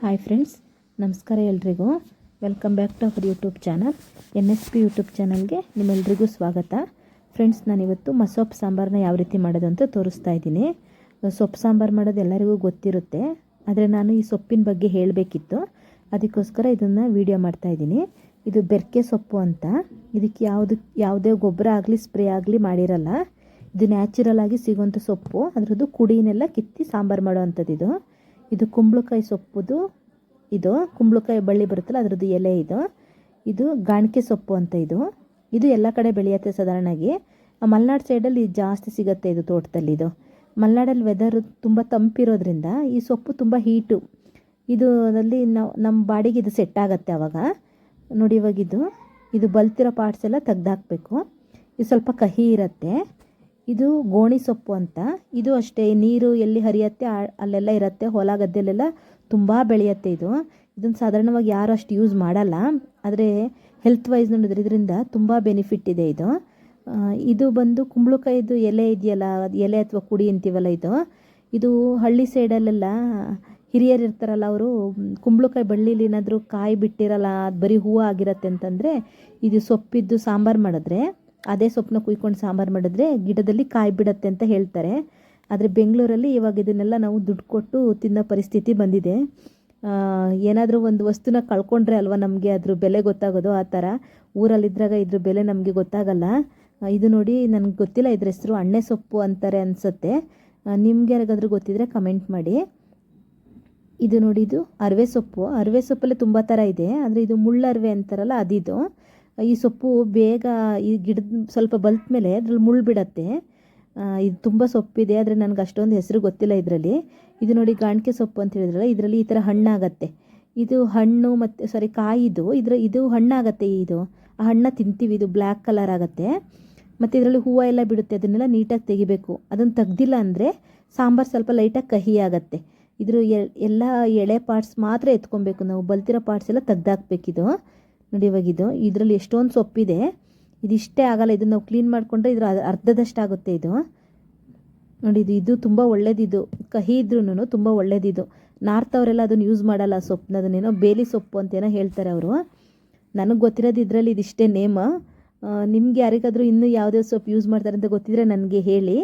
Hi friends ನಮಸ್ಕಾರ ಎಲ್ರಿಗೂ. Welcome back to our YouTube channel N S P YouTube ಚಾನಲ್ಗೆ ನಿಮ್ಮೆಲ್ರಿಗೂ ಸ್ವಾಗತ. ಫ್ರೆಂಡ್ಸ್ ನಾನಿವತ್ತು ಮಸೊಪ್ಪು ಸಾಂಬಾರನ್ನ ಯಾವ ರೀತಿ ಮಾಡೋದು ಅಂತ ತೋರಿಸ್ತಾ ಇದ್ದೀನಿ. ಸೊಪ್ಪು ಸಾಂಬಾರು ಮಾಡೋದು ಎಲ್ಲರಿಗೂ ಗೊತ್ತಿರುತ್ತೆ, ಆದರೆ ನಾನು ಈ ಸೊಪ್ಪಿನ ಬಗ್ಗೆ ಹೇಳಬೇಕಿತ್ತು. ಅದಕ್ಕೋಸ್ಕರ ಇದನ್ನು ವೀಡಿಯೋ ಮಾಡ್ತಾ ಇದ್ದೀನಿ. ಇದು ಬೆರ್ಕೆ ಸೊಪ್ಪು ಅಂತ. ಇದಕ್ಕೆ ಯಾವುದು, ಯಾವುದೇ ಗೊಬ್ಬರ ಆಗಲಿ, ಸ್ಪ್ರೇ ಆಗಲಿ ಮಾಡಿರಲ್ಲ. ಇದು ನ್ಯಾಚುರಲ್ ಆಗಿ ಸಿಗೋಂಥ ಸೊಪ್ಪು. ಅದರದ್ದು ಕುಡಿನೆಲ್ಲ ಕಿತ್ತಿ ಸಾಂಬಾರು ಮಾಡೋ ಅಂಥದ್ದು ಇದು ಕುಂಬಳಕಾಯಿ ಸೊಪ್ಪುದು. ಇದು ಕುಂಬಳಕಾಯಿ ಬಳ್ಳಿ ಬರುತ್ತಲ್ಲ, ಅದರದ್ದು ಎಲೆ ಇದು. ಇದು ಗಾಣಿಕೆ ಸೊಪ್ಪು ಅಂತ ಇದು. ಇದು ಎಲ್ಲ ಕಡೆ ಬೆಳೆಯುತ್ತೆ ಸಾಧಾರಣವಾಗಿ. ಮಲೆನಾಡು ಸೈಡಲ್ಲಿ ಜಾಸ್ತಿ ಸಿಗುತ್ತೆ ಇದು ತೋಟದಲ್ಲಿ ಇದು. ಮಲೆನಾಡಲ್ಲಿ ವೆದರ್ ತುಂಬ ತಂಪಿರೋದ್ರಿಂದ ಈ ಸೊಪ್ಪು ತುಂಬ ಹೀಟು ಇದು ಅದರಲ್ಲಿ ನಾವು ನಮ್ಮ ಬಾಡಿಗೆ ಇದು ಸೆಟ್ ಆಗುತ್ತೆ ಆವಾಗ ನೋಡಿ ಇವಾಗಿದ್ದು ಇದು. ಇದು ಬಲ್ತಿರೋ ಪಾರ್ಟ್ಸ್ ಎಲ್ಲ ತೆಗ್ದಾಕ್ಬೇಕು. ಇದು ಸ್ವಲ್ಪ ಕಹಿ ಇರುತ್ತೆ. ಇದು ಗೋಣಿ ಸೊಪ್ಪು ಅಂತ. ಇದು ಅಷ್ಟೇ ನೀರು ಎಲ್ಲಿ ಹರಿಯತ್ತೆ ಅಲ್ಲೆಲ್ಲ ಇರುತ್ತೆ, ಹೊಲ ಗದ್ದೆಲೆಲ್ಲ ತುಂಬ ಬೆಳೆಯುತ್ತೆ ಇದು. ಇದನ್ನು ಸಾಧಾರಣವಾಗಿ ಯಾರು ಅಷ್ಟು ಯೂಸ್ ಮಾಡಲ್ಲ. ಆದರೆ ಹೆಲ್ತ್ ವೈಸ್ ನೋಡಿದ್ರೆ ಇದರಿಂದ ತುಂಬ ಬೆನಿಫಿಟ್ ಇದೆ ಇದು. ಇದು ಬಂದು ಕುಂಬಳಕಾಯಿದು ಎಲೆ ಇದೆಯಲ್ಲ ಎಲೆ ಅಥವಾ ಕುಡಿ ಅಂತೀವಲ್ಲ ಇದು. ಇದು ಹಳ್ಳಿ ಸೈಡಲ್ಲೆಲ್ಲ ಹಿರಿಯರು ಇರ್ತಾರಲ್ಲ ಅವರು, ಕುಂಬಳಕಾಯಿ ಬಳ್ಳಿಲಿ ಏನಾದರೂ ಕಾಯಿ ಬಿಟ್ಟಿರಲ್ಲ, ಅದು ಬರೀ ಹೂವು ಆಗಿರತ್ತೆ ಅಂತಂದರೆ ಇದು ಸೊಪ್ಪಿದ್ದು ಸಾಂಬಾರು ಮಾಡಿದ್ರೆ ಅದೇ ಸೊಪ್ಪನ್ನ ಕುಯ್ಕೊಂಡು ಸಾಂಬಾರು ಮಾಡಿದ್ರೆ ಗಿಡದಲ್ಲಿ ಕಾಯಿ ಬಿಡತ್ತೆ ಅಂತ ಹೇಳ್ತಾರೆ. ಆದರೆ ಬೆಂಗಳೂರಲ್ಲಿ ಇವಾಗ ಇದನ್ನೆಲ್ಲ ನಾವು ದುಡ್ಡು ಕೊಟ್ಟು ತಿನ್ನೋ ಪರಿಸ್ಥಿತಿ ಬಂದಿದೆ. ಏನಾದರೂ ಒಂದು ವಸ್ತುನ ಕಳ್ಕೊಂಡ್ರೆ ಅಲ್ವಾ ನಮಗೆ ಅದ್ರ ಬೆಲೆ ಗೊತ್ತಾಗೋದು ಆ ಥರ. ಊರಲ್ಲಿದ್ದಾಗ ಇದ್ರ ಬೆಲೆ ನಮಗೆ ಗೊತ್ತಾಗಲ್ಲ. ಇದು ನೋಡಿ ನನಗೆ ಗೊತ್ತಿಲ್ಲ, ಇದ್ರ ಹೆಸರು ಅಣ್ಣೆ ಸೊಪ್ಪು ಅಂತಾರೆ ಅನಿಸುತ್ತೆ. ನಿಮ್ಗೆ ಯಾರಿಗಾದ್ರೂ ಗೊತ್ತಿದ್ರೆ ಕಮೆಂಟ್ ಮಾಡಿ. ಇದು ನೋಡಿ, ಇದು ಅರವೆ ಸೊಪ್ಪು. ಅರವೆ ಸೊಪ್ಪಲ್ಲೇ ತುಂಬ ಥರ ಇದೆ. ಆದರೆ ಇದು ಮುಳ್ಳರವೆ ಅಂತಾರಲ್ಲ, ಅದಿದು. ಈ ಸೊಪ್ಪು ಬೇಗ ಈ ಗಿಡದ ಸ್ವಲ್ಪ ಬಲ್ತ ಮೇಲೆ ಅದ್ರಲ್ಲಿ ಮುಳ್ಳು ಬಿಡತ್ತೆ. ಇದು ತುಂಬ ಸೊಪ್ಪಿದೆ, ಆದರೆ ನನಗೆ ಅಷ್ಟೊಂದು ಹೆಸರು ಗೊತ್ತಿಲ್ಲ ಇದರಲ್ಲಿ. ಇದು ನೋಡಿ ಗಾಣಿಕೆ ಸೊಪ್ಪು ಅಂತ ಹೇಳಿದ್ರಲ್ಲ, ಇದರಲ್ಲಿ ಈ ಥರ ಹಣ್ಣಾಗತ್ತೆ. ಇದು ಹಣ್ಣು ಮತ್ತು ಸಾರಿ ಕಾಯಿದು, ಇದ್ರ, ಇದು ಹಣ್ಣಾಗತ್ತೆ ಇದು. ಆ ಹಣ್ಣ ತಿಂತೀವಿ, ಇದು ಬ್ಲ್ಯಾಕ್ ಕಲರ್ ಆಗುತ್ತೆ. ಮತ್ತು ಇದರಲ್ಲಿ ಹೂವು ಎಲ್ಲ ಬಿಡುತ್ತೆ, ಅದನ್ನೆಲ್ಲ ನೀಟಾಗಿ ತೆಗಿಬೇಕು. ಅದನ್ನು ತೆಗ್ದಿಲ್ಲ ಅಂದರೆ ಸಾಂಬಾರು ಸ್ವಲ್ಪ ಲೈಟಾಗಿ ಕಹಿ ಆಗುತ್ತೆ ಇದ್ರ ಎಲ್ಲ ಎಳೆ ಪಾರ್ಟ್ಸ್ ಮಾತ್ರ ಎತ್ಕೊಬೇಕು ನಾವು, ಬಲ್ತಿರೋ ಪಾರ್ಟ್ಸ್ ಎಲ್ಲ ತೆಗ್ದಾಕ್ಬೇಕಿದು. ನೋಡಿ ಇವಾಗ ಇದು. ಇದರಲ್ಲಿ ಎಷ್ಟೊಂದು ಸೊಪ್ಪಿದೆ. ಇದಿಷ್ಟೇ ಆಗಲ್ಲ, ಇದನ್ನು ನಾವು ಕ್ಲೀನ್ ಮಾಡಿಕೊಂಡ್ರೆ ಇದ್ರ ಅರ್- ಅರ್ಧದಷ್ಟಾಗುತ್ತೆ ಇದು. ನೋಡಿ ಇದು ಇದು ತುಂಬ ಒಳ್ಳೇದಿದು. ಕಹಿ ಇದ್ರೂ ತುಂಬ ಒಳ್ಳೇದಿದು. ನಾರ್ತ್ ಅವರೆಲ್ಲ ಅದನ್ನು ಯೂಸ್ ಮಾಡಲ್ಲ ಸೊಪ್ಪನ್ನ ಅದನ್ನೇನೋ ಬೇಲಿ ಸೊಪ್ಪು ಅಂತೇನೋ ಹೇಳ್ತಾರೆ ಅವರು. ನನಗೆ ಗೊತ್ತಿರೋದು ಇದರಲ್ಲಿ ಇದಿಷ್ಟೇ ನೇಮ. ನಿಮ್ಗೆ ಯಾರಿಗಾದರೂ ಇನ್ನೂ ಯಾವುದೇ ಸೊಪ್ಪು ಯೂಸ್ ಮಾಡ್ತಾರೆ ಅಂತ ಗೊತ್ತಿದ್ರೆ ನನಗೆ ಹೇಳಿ.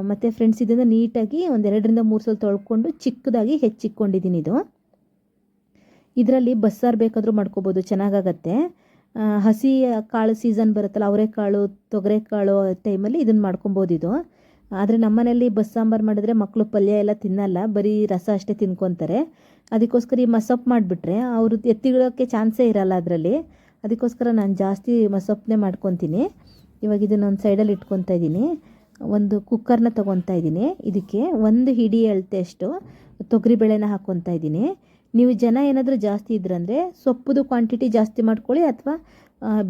ಮತ್ತು ಫ್ರೆಂಡ್ಸ್ ಇದನ್ನು ನೀಟಾಗಿ ಒಂದೆರಡರಿಂದ ಮೂರು ಸಲ ತೊಳ್ಕೊಂಡು ಚಿಕ್ಕದಾಗಿ ಹೆಚ್ಚಿಕ್ಕೊಂಡಿದ್ದೀನಿ ಇದು. ಇದರಲ್ಲಿ ಬಸ್ಸಾರು ಬೇಕಾದರೂ ಮಾಡ್ಕೋಬೋದು, ಚೆನ್ನಾಗಾಗತ್ತೆ. ಹಸಿ ಕಾಳು ಸೀಸನ್ ಬರುತ್ತಲ್ಲ, ಅವರೆಕಾಳು, ತೊಗರೆಕಾಳು ಟೈಮಲ್ಲಿ ಇದನ್ನು ಮಾಡ್ಕೊಬೋದು ಇದು. ಆದರೆ ನಮ್ಮನೇಲಿ ಬಸ್ಸಾಂಬಾರು ಮಾಡಿದ್ರೆ ಮಕ್ಕಳು ಪಲ್ಯ ಎಲ್ಲ ತಿನ್ನಲ್ಲ, ಬರೀ ರಸ ಅಷ್ಟೇ ತಿನ್ಕೊತಾರೆ. ಅದಕ್ಕೋಸ್ಕರ ಈ ಮಸೊಪ್ಪು ಮಾಡಿಬಿಟ್ರೆ, ಅವರು ಎತ್ತಿಡೋಕ್ಕೆ ಚಾನ್ಸೇ ಇರಲ್ಲ ಅದರಲ್ಲಿ. ಅದಕ್ಕೋಸ್ಕರ ನಾನು ಜಾಸ್ತಿ ಮಸೊಪ್ಪನ್ನೇ ಮಾಡ್ಕೊತೀನಿ. ಇವಾಗ ಇದನ್ನ ಒಂದು ಸೈಡಲ್ಲಿ ಇಟ್ಕೊತಾ ಇದ್ದೀನಿ. ಒಂದು ಕುಕ್ಕರ್ನ ತೊಗೊತಾ ಇದ್ದೀನಿ. ಇದಕ್ಕೆ ಒಂದು ಹಿಡಿ ಅಳತೆ ಅಷ್ಟು. ತೊಗರಿಬೇಳೆನ ಹಾಕ್ಕೊತಾ ಇದ್ದೀನಿ. ನೀವು ಜನ ಏನಾದರೂ ಜಾಸ್ತಿ ಇದ್ರಂದರೆ ಸೊಪ್ಪುದು ಕ್ವಾಂಟಿಟಿ ಜಾಸ್ತಿ ಮಾಡ್ಕೊಳ್ಳಿ ಅಥವಾ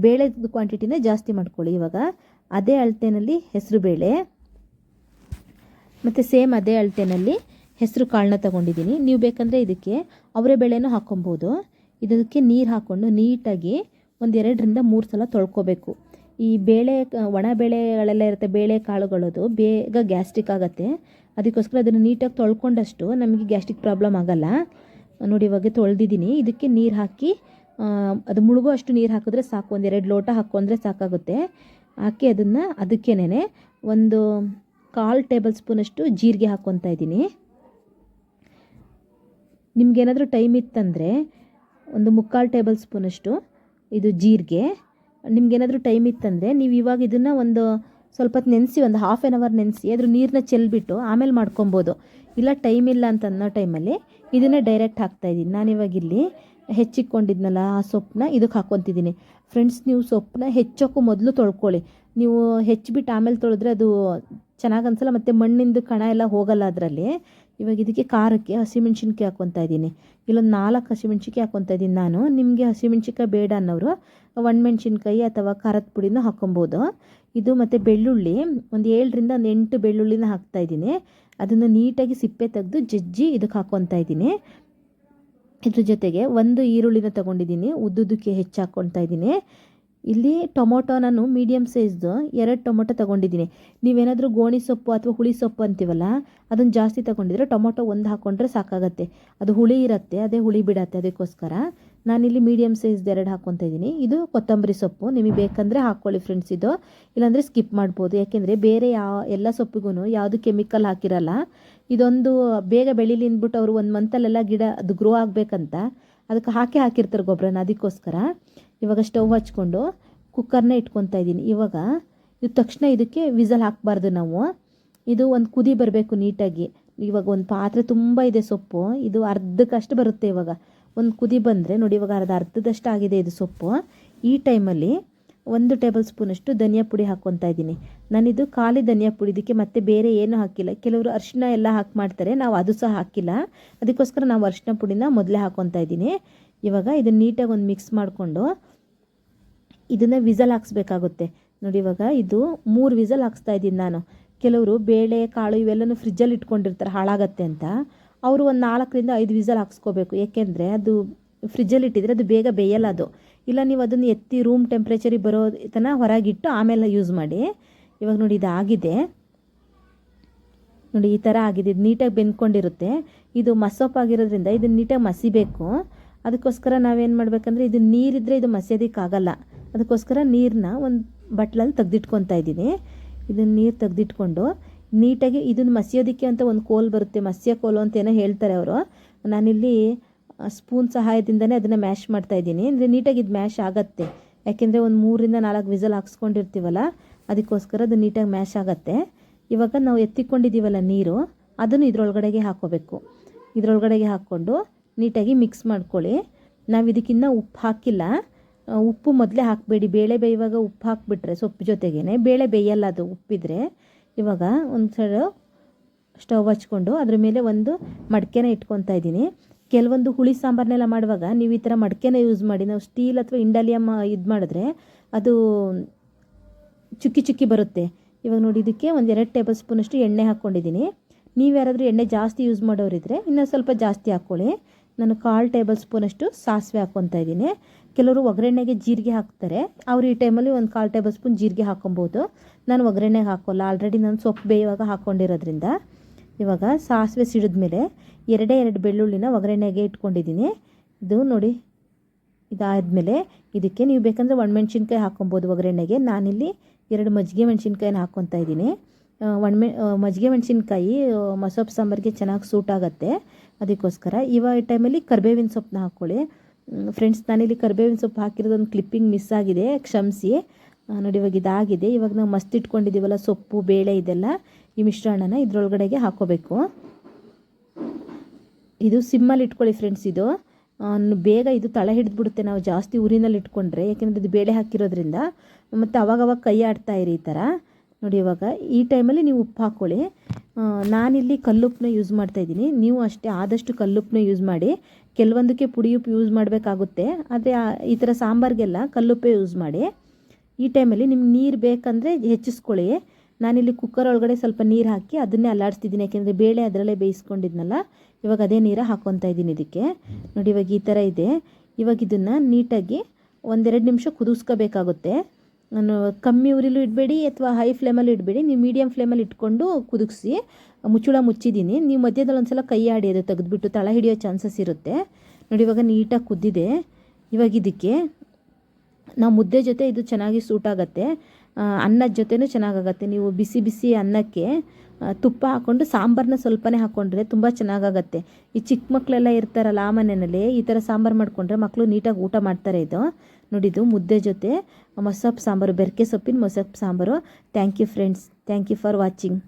ಬೇಳೆದು ಕ್ವಾಂಟಿಟಿನೇ ಜಾಸ್ತಿ ಮಾಡ್ಕೊಳ್ಳಿ. ಇವಾಗ ಅದೇ ಅಳತೆನಲ್ಲಿ ಹೆಸರು ಬೇಳೆ, ಮತ್ತು ಸೇಮ್ ಅದೇ ಅಳತೆನಲ್ಲಿ ಹೆಸರು ಕಾಳನ್ನ ತಗೊಂಡಿದ್ದೀನಿ. ನೀವು ಬೇಕಂದರೆ ಇದಕ್ಕೆ ಅವರೇ ಬೇಳೆನೂ ಹಾಕ್ಕೊಬೋದು. ಇದಕ್ಕೆ ನೀರು ಹಾಕ್ಕೊಂಡು ನೀಟಾಗಿ ಒಂದು ಎರಡರಿಂದ ಮೂರು ಸಲ ತೊಳ್ಕೊಬೇಕು. ಈ ಬೇಳೆ, ಒಣ ಬೇಳೆಗಳೆಲ್ಲ ಇರುತ್ತೆ, ಬೇಳೆ ಕಾಳುಗಳದು ಬೇಗ ಗ್ಯಾಸ್ಟ್ರಿಕ್ ಆಗುತ್ತೆ. ಅದಕ್ಕೋಸ್ಕರ ಅದನ್ನು ನೀಟಾಗಿ ತೊಳ್ಕೊಂಡಷ್ಟು ನಮಗೆ ಗ್ಯಾಸ್ಟ್ರಿಕ್ ಪ್ರಾಬ್ಲಮ್ ಆಗಲ್ಲ. ನೋಡಿ, ಇವಾಗ ತೊಳೆದಿದ್ದೀನಿ. ಇದಕ್ಕೆ ನೀರು ಹಾಕಿ ಅದು ಮುಳುಗೋ ಅಷ್ಟು ನೀರು ಹಾಕಿದ್ರೆ ಸಾಕು. ಒಂದು ಎರಡು ಲೋಟ ಹಾಕ್ಕೊಂಡ್ರೆ ಸಾಕಾಗುತ್ತೆ. ಹಾಕಿ ಅದನ್ನು ಅದಕ್ಕೇನೆ ಒಂದು ಕಾಲು ಟೇಬಲ್ ಸ್ಪೂನಷ್ಟು ಜೀರಿಗೆ ಹಾಕ್ಕೊತಾ ಇದ್ದೀನಿ. ನಿಮಗೇನಾದರೂ ಟೈಮ್ ಇತ್ತಂದರೆ ಒಂದು ಮುಕ್ಕಾಲು ಟೇಬಲ್ ಸ್ಪೂನಷ್ಟು ಇದು ಜೀರಿಗೆ. ನಿಮಗೇನಾದರೂ ಟೈಮ್ ಇತ್ತಂದರೆ ನೀವು ಇವಾಗ ಇದನ್ನು ಒಂದು ಸ್ವಲ್ಪ ನೆನೆಸಿ, ಒಂದು ಹಾಫ್ ಆ್ಯನ್ ಅವರ್ ನೆನೆಸಿ ಅದ್ರ ನೀರನ್ನ ಚೆಲ್ಬಿಟ್ಟು ಆಮೇಲೆ ಮಾಡ್ಕೊಬೋದು. ಇಲ್ಲ ಟೈಮ್ ಇಲ್ಲ ಅಂತ ಅನ್ನೋ ಟೈಮಲ್ಲಿ ಇದನ್ನೇ ಡೈರೆಕ್ಟ್ ಹಾಕ್ತಾಯಿದ್ದೀನಿ ನಾನಿವಾಗ ಇಲ್ಲಿ ಹೆಚ್ಚಿಕೊಂಡಿದ್ನಲ್ಲ ಆ ಸೊಪ್ಪನ್ನ ಇದಕ್ಕೆ ಹಾಕ್ಕೊತಿದ್ದೀನಿ ಫ್ರೆಂಡ್ಸ್ ನೀವು ಸೊಪ್ಪನ್ನ ಹೆಚ್ಚೋಕ್ಕೂ ಮೊದಲು ತೊಳ್ಕೊಳ್ಳಿ. ನೀವು ಹೆಚ್ಚಿಬಿಟ್ಟು ಆಮೇಲೆ ತೊಳೆದ್ರೆ ಅದು ಚೆನ್ನಾಗಿ ಅನ್ಸಲ್ಲ, ಮತ್ತು ಮಣ್ಣಿಂದು ಕಣ ಎಲ್ಲ ಹೋಗಲ್ಲ ಅದರಲ್ಲಿ. ಇವಾಗ ಇದಕ್ಕೆ ಖಾರಕ್ಕೆ, ಹಸಿಮೆಣ್ಸಿನ್ಕಾಯಿ ಹಾಕ್ಕೊತಾ ಇದ್ದೀನಿ. ಇಲ್ಲೊಂದು ನಾಲ್ಕು ಹಸಿಮೆಣ್ಸಿನ್ಕಾಯಿ ಹಾಕ್ಕೊತಾ ಇದ್ದೀನಿ ನಾನು. ನಿಮಗೆ ಹಸಿಮೆಣ್ಸಿನ್ಕಾಯಿ ಬೇಡ ಅನ್ನೋರು, ಒಣಮೆಣ್ಸಿನ್ಕಾಯಿ ಅಥವಾ ಖಾರದ ಪುಡಿನೂ ಹಾಕ್ಕೊಬೋದು ಇದು ಮತ್ತು ಬೆಳ್ಳುಳ್ಳಿ. ಒಂದು ಏಳರಿಂದ ಒಂದು ಎಂಟು ಬೆಳ್ಳುಳ್ಳಿನ ಹಾಕ್ತಾ ಇದ್ದೀನಿ. ಅದನ್ನು ನೀಟಾಗಿ ಸಿಪ್ಪೆ ತೆಗೆದು ಜಜ್ಜಿ ಇದಕ್ಕೆ ಹಾಕ್ಕೊತಾ ಇದ್ದೀನಿ. ಇದ್ರ ಜೊತೆಗೆ ಒಂದು ಈರುಳ್ಳಿನ ತಗೊಂಡಿದ್ದೀನಿ. ಉದ್ದುದಕ್ಕೆ ಹೆಚ್ಚು ಹಾಕ್ಕೊತಾ ಇದ್ದೀನಿ. ಇಲ್ಲಿ ಟೊಮೊಟೊ ನಾನು ಮೀಡಿಯಮ್ ಸೈಜ್ದು ಎರಡು ಟೊಮೊಟೊ ತೊಗೊಂಡಿದ್ದೀನಿ. ನೀವೇನಾದರೂ ಗೋಣಿ ಸೊಪ್ಪು ಅಥವಾ ಹುಳಿ ಸೊಪ್ಪು ಅಂತೀವಲ್ಲ, ಅದನ್ನು ಜಾಸ್ತಿ ತೊಗೊಂಡಿದ್ರೆ ಟೊಮೊಟೊ ಒಂದು ಹಾಕ್ಕೊಂಡ್ರೆ ಸಾಕಾಗತ್ತೆ. ಅದು ಹುಳಿ ಇರುತ್ತೆ, ಅದೇ ಹುಳಿ ಬಿಡತ್ತೆ ಅದಕ್ಕೋಸ್ಕರ. ನಾನಿಲ್ಲಿ ಮೀಡಿಯಮ್ ಸೈಜ್ದು ಎರಡು ಹಾಕ್ಕೊತ ಇದ್ದೀನಿ. ಇದು ಕೊತ್ತಂಬರಿ ಸೊಪ್ಪು. ನಿಮಗೆ ಬೇಕಂದರೆ ಹಾಕ್ಕೊಳ್ಳಿ ಫ್ರೆಂಡ್ಸ್ ಇದು. ಇಲ್ಲಾಂದರೆ ಸ್ಕಿಪ್ ಮಾಡ್ಬೋದು. ಯಾಕೆಂದರೆ ಬೇರೆ ಯಾವ ಎಲ್ಲ ಸೊಪ್ಪಿಗೂ ಯಾವುದು ಕೆಮಿಕಲ್ ಹಾಕಿರಲ್ಲ. ಇದೊಂದು ಬೇಗ ಬೆಳಿಲಿ ಅಂದ್ಬಿಟ್ಟು ಅವರು ಒಂದು ಮಂತಲ್ಲೆಲ್ಲ ಗಿಡ ಅದು ಗ್ರೋ ಆಗಬೇಕಂತ. ಅದಕ್ಕೆ ಹಾಕಿ ಹಾಕಿರ್ತಾರೆ ಗೊಬ್ಬರನ ಅದಕ್ಕೋಸ್ಕರ. ಇವಾಗ ಸ್ಟವ್ ಹಚ್ಕೊಂಡು ಕುಕ್ಕರ್ನ ಇಟ್ಕೊತಾ ಇದ್ದೀನಿ. ಇವಾಗ ಇದು ತಕ್ಷಣ ಇದಕ್ಕೆ ವಿಸಲ್ ಹಾಕಬಾರ್ದು ನಾವು. ಇದು ಒಂದು ಕುದಿ ಬರಬೇಕು ನೀಟಾಗಿ. ಇವಾಗ ಒಂದು ಪಾತ್ರೆ ತುಂಬ ಇದೆ ಸೊಪ್ಪು. ಇದು ಅರ್ಧಕ್ಕಷ್ಟು ಬರುತ್ತೆ ಇವಾಗ. ಒಂದು ಕುದಿ ಬಂದರೆ ನೋಡಿ ಇವಾಗ ಅರ್ಧ ಅರ್ಧದಷ್ಟು ಆಗಿದೆ ಇದು ಸೊಪ್ಪು. ಈ ಟೈಮಲ್ಲಿ ಒಂದು ಟೇಬಲ್ ಸ್ಪೂನಷ್ಟು ಧನಿಯಾ ಪುಡಿ ಹಾಕ್ಕೊತಾ ಇದ್ದೀನಿ. ನಾನಿದು ಖಾಲಿ ಧನಿಯಾ ಪುಡಿ, ಇದಕ್ಕೆ ಮತ್ತೆ ಬೇರೆ ಏನೂ ಹಾಕಿಲ್ಲ. ಕೆಲವರು ಅರಿಶಿನ ಎಲ್ಲ ಹಾಕಿ ಮಾಡ್ತಾರೆ, ನಾವು ಅದು ಸಹ ಹಾಕಿಲ್ಲ. ಅದಕ್ಕೋಸ್ಕರ ನಾವು ಅರಿಶಿನ ಪುಡಿನ ಮೊದಲೇ ಹಾಕ್ಕೊತಾ ಇದ್ದೀನಿ. ಇವಾಗ ಇದನ್ನು ನೀಟಾಗಿ ಒಂದು ಮಿಕ್ಸ್ ಮಾಡಿಕೊಂಡು ಇದನ್ನು ವಿಸಲ್ ಹಾಕ್ಸ್ಬೇಕಾಗುತ್ತೆ. ನೋಡಿ ಇವಾಗ ಇದು ಮೂರು ವಿಸಲ್ ಹಾಕ್ಸ್ತಾ ಇದ್ದೀನಿ ನಾನು. ಕೆಲವರು ಬೇಳೆ, ಕಾಳು ಇವೆಲ್ಲನೂ ಫ್ರಿಜ್ಜಲ್ಲಿ ಇಟ್ಕೊಂಡಿರ್ತಾರೆ, ಹಾಳಾಗತ್ತೆ ಅಂತ. ಅವರು ಒಂದು ನಾಲ್ಕರಿಂದ ಐದು ವಿಸಲ್ ಹಾಕ್ಸ್ಕೋಬೇಕು. ಏಕೆಂದರೆ ಅದು ಫ್ರಿಜ್ಜಲ್ಲಿ ಇಟ್ಟಿದ್ರೆ ಅದು ಬೇಗ ಬೇಯಲ್ಲ ಅದು. ಇಲ್ಲ ನೀವು ಅದನ್ನು ಎತ್ತಿ ರೂಮ್ ಟೆಂಪ್ರೇಚರಿಗೆ ಬರೋ ತನಕ ಹೊರಗಿಟ್ಟು ಆಮೇಲೆ ಯೂಸ್ ಮಾಡಿ. ಇವಾಗ ನೋಡಿ ಇದು ಆಗಿದೆ. ನೋಡಿ ಈ ಥರ ಆಗಿದೆ. ಇದು ನೀಟಾಗಿ ಬೆಂದ್ಕೊಂಡಿರುತ್ತೆ. ಇದು ಮಸೊಪ್ಪಾಗಿರೋದ್ರಿಂದ ಇದನ್ನು ನೀಟಾಗಿ ಮಸಿಬೇಕು. ಅದಕ್ಕೋಸ್ಕರ ನಾವೇನು ಮಾಡಬೇಕಂದ್ರೆ ಇದು ನೀರಿದ್ದರೆ ಇದು ಮಸಿಯೋದಕ್ಕಾಗಲ್ಲ ಅದಕ್ಕೋಸ್ಕರ ನೀರನ್ನ ಒಂದು ಬಟ್ಲಲ್ಲಿ ತೆಗ್ದಿಟ್ಕೊತಾ ಇದ್ದೀನಿ. ಇದನ್ನು ನೀರು ತೆಗ್ದಿಟ್ಕೊಂಡು ನೀಟಾಗಿ ಇದನ್ನು ಮಸಿಯೋದಕ್ಕೆ ಅಂತ ಒಂದು ಕೋಲ್ ಬರುತ್ತೆ, ಮಸಿಯ ಕೋಲು ಅಂತ ಏನೋ ಹೇಳ್ತಾರೆ ಅವರು. ನಾನಿಲ್ಲಿ ಸ್ಪೂನ್ ಸಹಾಯದಿಂದನೇ ಅದನ್ನು ಮ್ಯಾಶ್ ಮಾಡ್ತಾ ಇದ್ದೀನಿ. ಅಂದರೆ ನೀಟಾಗಿ ಇದು ಮ್ಯಾಶ್ ಆಗುತ್ತೆ. ಯಾಕೆಂದರೆ ಒಂದು ಮೂರಿಂದ ನಾಲ್ಕು ವಿಸಲ್ ಹಾಕ್ಸ್ಕೊಂಡಿರ್ತೀವಲ್ಲ, ಅದಕ್ಕೋಸ್ಕರ ಅದು ನೀಟಾಗಿ ಮ್ಯಾಶ್ ಆಗುತ್ತೆ. ಇವಾಗ ನಾವು ಎತ್ತಿಕೊಂಡಿದ್ದೀವಲ್ಲ ನೀರು, ಅದನ್ನು ಇದರೊಳಗಡೆಗೆ ಹಾಕೋಬೇಕು. ಇದರೊಳಗಡೆಗೆ ಹಾಕ್ಕೊಂಡು ನೀಟಾಗಿ ಮಿಕ್ಸ್ ಮಾಡ್ಕೊಳ್ಳಿ. ನಾವು ಇದಕ್ಕಿನ್ನ ಉಪ್ಪು ಹಾಕಿಲ್ಲ. ಉಪ್ಪು ಮೊದಲೇ ಹಾಕಬೇಡಿ. ಬೇಳೆ ಬೇಯುವಾಗ ಉಪ್ಪು ಹಾಕಿಬಿಟ್ರೆ ಸೊಪ್ಪು ಜೊತೆಗೇ ಬೇಳೆ ಬೇಯಲ್ಲ ಅದು ಉಪ್ಪಿದ್ರೆ. ಇವಾಗ ಒಂದು ಸಲ ಸ್ಟವ್ ಹಚ್ಕೊಂಡು ಅದ್ರ ಮೇಲೆ ಒಂದು ಮಡಿಕೆನ ಇಟ್ಕೊತಾ ಇದ್ದೀನಿ. ಕೆಲವೊಂದು ಹುಳಿ ಸಾಂಬಾರನ್ನೆಲ್ಲ ಮಾಡುವಾಗ ನೀವು ಈ ಥರ ಮಡಿಕೆನ ಯೂಸ್ ಮಾಡಿ, ನಾವು ಸ್ಟೀಲ್ ಅಥವಾ ಇಂಡಾಲಿಯಮ್ ಇದು ಮಾಡಿದ್ರೆ ಅದು ಚುಕ್ಕಿ ಚುಕ್ಕಿ ಬರುತ್ತೆ. ಇವಾಗ ನೋಡಿ, ಇದಕ್ಕೆ ಒಂದು ಎರಡು ಟೇಬಲ್ ಸ್ಪೂನಷ್ಟು ಎಣ್ಣೆ ಹಾಕ್ಕೊಂಡಿದ್ದೀನಿ ನೀವು ಯಾರಾದರೂ ಎಣ್ಣೆ ಜಾಸ್ತಿ ಯೂಸ್ ಮಾಡೋರಿದ್ರೆ ಇನ್ನೊಂದು ಸ್ವಲ್ಪ ಜಾಸ್ತಿ ಹಾಕ್ಕೊಳ್ಳಿ ನಾನು ಕಾಲು ಟೇಬಲ್ ಸ್ಪೂನಷ್ಟು ಸಾಸಿವೆ ಹಾಕ್ಕೊತಾ ಇದ್ದೀನಿ. ಕೆಲವರು ಒಗ್ಗರಣೆಗೆ ಜೀರಿಗೆ ಹಾಕ್ತಾರೆ. ಅವ್ರು ಈ ಟೈಮಲ್ಲಿ ಒಂದು ಕಾಲು ಟೇಬಲ್ ಸ್ಪೂನ್ ಜೀರಿಗೆ ಹಾಕೊಬೋದು ನಾನು ಒಗ್ಗರಣೆಗೆ ಹಾಕೋಲ್ಲ ಆಲ್ರೆಡಿ ನಾನು ಸೊಪ್ಪು ಬೇಯುವಾಗ ಹಾಕ್ಕೊಂಡಿರೋದ್ರಿಂದ ಇವಾಗ ಸಾಸಿವೆ ಸಿಡಿದ ಮೇಲೆ ಎರಡೇ ಎರಡು ಬೆಳ್ಳುಳ್ಳಿನ ಒಗ್ಗರಣೆಗೆ ಇಟ್ಕೊಂಡಿದ್ದೀನಿ. ಇದು ನೋಡಿ, ಇದಾದಮೇಲೆ ಇದಕ್ಕೆ ನೀವು ಬೇಕಂದರೆ ಒಣಮೆಣ್ಸಿನ್ಕಾಯಿ ಹಾಕೊಬೋದು ಒಗ್ಗರಣೆಗೆ. ನಾನಿಲ್ಲಿ ಎರಡು ಮಜ್ಜಿಗೆ ಮೆಣಸಿನ್ಕಾಯಿನ ಹಾಕ್ಕೊತಾ ಇದ್ದೀನಿ. ಒಣಮೆ ಮಜ್ಜಿಗೆ ಮೆಣಸಿನ್ಕಾಯಿ ಮಸೊಪ್ಪು ಸಾಂಬಾರಿಗೆ ಚೆನ್ನಾಗಿ ಸೂಟ್ ಆಗುತ್ತೆ. ಅದಕ್ಕೋಸ್ಕರ ಇವಾಗ ಈ ಟೈಮಲ್ಲಿ ಕರ್ಬೇವಿನ ಸೊಪ್ಪನ್ನ ಹಾಕ್ಕೊಳ್ಳಿ. ಫ್ರೆಂಡ್ಸ್ ನಾನಿಲ್ಲಿ ಕರ್ಬೇವಿನ ಸೊಪ್ಪು ಹಾಕಿರೋದೊಂದು ಕ್ಲಿಪ್ಪಿಂಗ್ ಮಿಸ್ ಆಗಿದೆ, ಕ್ಷಮಿಸಿ. ನೋಡಿ ಇವಾಗ ಇದಾಗಿದೆ. ಇವಾಗ ನಾವು ಮಸ್ತ್ ಇಟ್ಕೊಂಡಿದ್ದೀವಲ್ಲ ಸೊಪ್ಪು, ಬೇಳೆ ಇದೆಲ್ಲ ಈ ಮಿಶ್ರಣನ ಇದರೊಳಗಡೆಗೆ ಹಾಕೋಬೇಕು. ಇದು ಸಿಮ್ಮಲ್ಲಿ ಇಟ್ಕೊಳ್ಳಿ ಫ್ರೆಂಡ್ಸ್ ಇದು. ಬೇಗ ಇದು ತಳ ಹಿಡಿದ್ಬಿಡುತ್ತೆ ನಾವು ಜಾಸ್ತಿ ಊರಿನಲ್ಲಿ ಇಟ್ಕೊಂಡ್ರೆ, ಯಾಕೆಂದರೆ ಇದು ಬೇಳೆ ಹಾಕಿರೋದ್ರಿಂದ. ಮತ್ತು ಅವಾಗವಾಗ ಕೈ ಆಡ್ತಾ ಇರಿ ಈ ಥರ ನೋಡಿ ಇವಾಗ, ಈ ಟೈಮಲ್ಲಿ ನೀವು ಉಪ್ಪು ಹಾಕ್ಕೊಳ್ಳಿ ನಾನಿಲ್ಲಿ ಕಲ್ಲುಪ್ಪನ್ನ ಯೂಸ್ ಮಾಡ್ತಾ ಇದ್ದೀನಿ. ನೀವು ಅಷ್ಟೇ ಆದಷ್ಟು ಕಲ್ಲುಪ್ಪನ್ನ ಯೂಸ್ ಮಾಡಿ. ಕೆಲವೊಂದಕ್ಕೆ ಪುಡಿ ಉಪ್ಪು ಯೂಸ್ ಮಾಡಬೇಕಾಗುತ್ತೆ. ಆದರೆ ಈ ಥರ ಸಾಂಬಾರಿಗೆಲ್ಲ ಕಲ್ಲುಪ್ಪೆ ಯೂಸ್ ಮಾಡಿ. ಈ ಟೈಮಲ್ಲಿ ನಿಮ್ಗೆ ನೀರು ಬೇಕಂದರೆ ಹೆಚ್ಚಿಸ್ಕೊಳ್ಳಿ. ನಾನಿಲ್ಲಿ ಕುಕ್ಕರ್ ಒಳಗಡೆ ಸ್ವಲ್ಪ ನೀರು ಹಾಕಿ ಅದನ್ನೇ ಅಲ್ಲಾಡಿಸ್ತಿದ್ದೀನಿ. ಯಾಕೆಂದರೆ ಬೇಳೆ ಅದರಲ್ಲೇ ಬೇಯಿಸ್ಕೊಂಡಿದ್ನಲ್ಲ, ಇವಾಗ ಅದೇ ನೀರು ಹಾಕ್ಕೊತಾ ಇದ್ದೀನಿ ಇದಕ್ಕೆ. ನೋಡಿ ಇವಾಗ ಈ ಥರ ಇದೆ. ಇವಾಗ ಇದನ್ನು ನೀಟಾಗಿ ಒಂದೆರಡು ನಿಮಿಷ ಕುದಿಸ್ಕೋಬೇಕಾಗುತ್ತೆ. ಕಮ್ಮಿ ಉರಿಲೂ ಇಡಬೇಡಿ ಅಥವಾ ಹೈ ಫ್ಲೇಮಲ್ಲಿ ಇಡಬೇಡಿ. ನೀವು ಮೀಡಿಯಮ್ ಫ್ಲೇಮಲ್ಲಿ ಇಟ್ಕೊಂಡು ಕುದಿಸಿ ಮುಚ್ಚುಳ ಮುಚ್ಚಿದ್ದೀನಿ. ನೀವು ಮಧ್ಯದಲ್ಲಿ ಒಂದು ಸಲ ಕೈ ಆಡಿ ಅದು ತೆಗೆದುಬಿಟ್ಟು ತಳ ಹಿಡಿಯೋ ಚಾನ್ಸಸ್ ಇರುತ್ತೆ. ನೋಡಿ, ಇವಾಗ ನೀಟಾಗಿ ಕುದ್ದಿದೆ. ಇವಾಗ ಇದಕ್ಕೆ ನಾವು ಮುದ್ದೆ ಜೊತೆ ಇದು ಚೆನ್ನಾಗಿ ಸೂಟ್ ಆಗುತ್ತೆ. ಅನ್ನದ ಜೊತೆನೂ ಚೆನ್ನಾಗಾಗತ್ತೆ. ನೀವು ಬಿಸಿ ಬಿಸಿ ಅನ್ನಕ್ಕೆ ತುಪ್ಪ ಹಾಕ್ಕೊಂಡು ಸಾಂಬಾರನ್ನ ಸ್ವಲ್ಪನೇ ಹಾಕ್ಕೊಂಡ್ರೆ ತುಂಬ ಚೆನ್ನಾಗಾಗತ್ತೆ. ಈ ಚಿಕ್ಕ ಮಕ್ಕಳೆಲ್ಲ ಇರ್ತಾರಲ್ಲ ಆ ಮನೆಯಲ್ಲಿ, ಈ ಥರ ಸಾಂಬಾರು ಮಾಡಿಕೊಂಡ್ರೆ ಮಕ್ಕಳು ನೀಟಾಗಿ ಊಟ ಮಾಡ್ತಾರೆ ಇದು. ನೋಡಿದ್ದು ಮುದ್ದೆ ಜೊತೆ ಮೊಸಪ್ಪು ಸಾಂಬಾರು, ಬೆರಕೆ ಸೊಪ್ಪಿನ ಮೊಸಪ್ಪು sambar. Thank you friends thank you for watching